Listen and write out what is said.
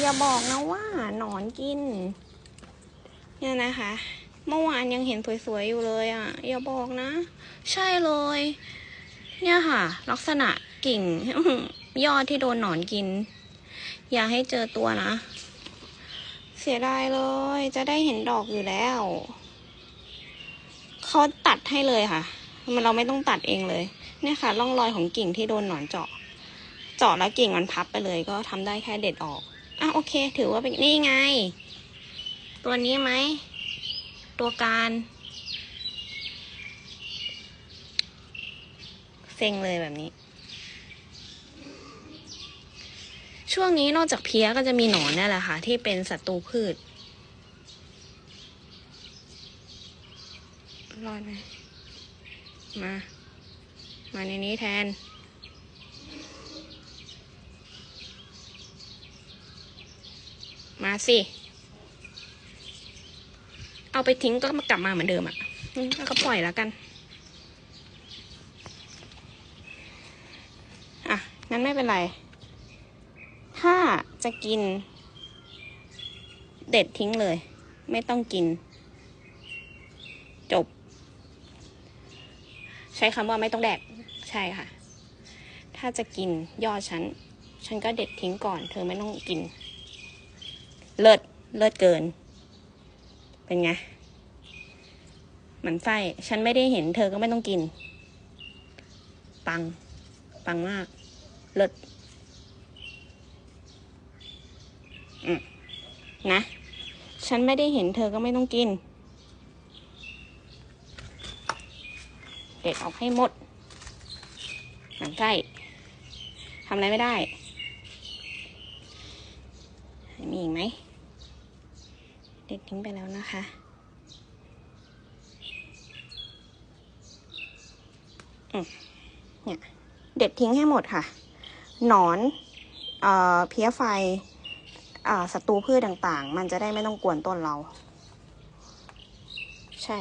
อย่าบอกนะว่าหนอนกิน เนี่ยนะคะ เมื่อวานยังเห็นสวยๆอยู่เลยอะ อย่าบอกนะ ใช่เลย เนี่ยค่ะ ลักษณะกิ่ง ยอดที่โดนหนอนกิน อย่าให้เจอตัวนะ เสียดายเลย จะได้เห็นดอกอยู่แล้วเขาตัดให้เลยค่ะ มันเราไม่ต้องตัดเองเลย เนี่ยค่ะร่องรอยของกิ่งที่โดนหนอนเจาะ เจาะแล้วกิ่งมันพับไปเลย ก็ทำได้แค่เด็ดออก อะโอเค ถือว่าเป็นนี่ไง ตัวนี้ไหม ตัวการ เซ็งเลยแบบนี้ ช่วงนี้นอกจากเพี้ยก็จะมีหนอนนี่แหละค่ะ ที่เป็นศัตรูพืชรอดไหมมา มาในนี้แทน มาสิ เอาไปทิ้งก็มากลับมาเหมือนเดิมอะ่ะแล้วก็ปล่อยแล้วกัน อะ งั้นไม่เป็นไร ถ้าจะกิน เด็ดทิ้งเลย ไม่ต้องกิน จบ ใช้คำว่าไม่ต้องแดก ใช่ค่ะ ถ้าจะกินยอดฉัน ฉันก็เด็ดทิ้งก่อน เธอไม่ต้องกิน เลิศเลิศเกิน เป็นไงหมันไส้ฉันไม่ได้เห็นเธอก็ไม่ต้องกิน ปัง ปังมาก เลิศอืมนะ ฉันไม่ได้เห็นเธอก็ไม่ต้องกิน เด็ดออกให้หมดหมันไส้ทำอะไรไม่ได้ มีอีกไหม ด็ดทิ้งไปแล้วนะคะ เนี่ย เด็ดทิ้งให้หมดค่ะ หนอนเอ่อเพี้ยไฟศัตรูพืชต่างๆ มันจะได้ไม่ต้องกวนต้นเรา ใช่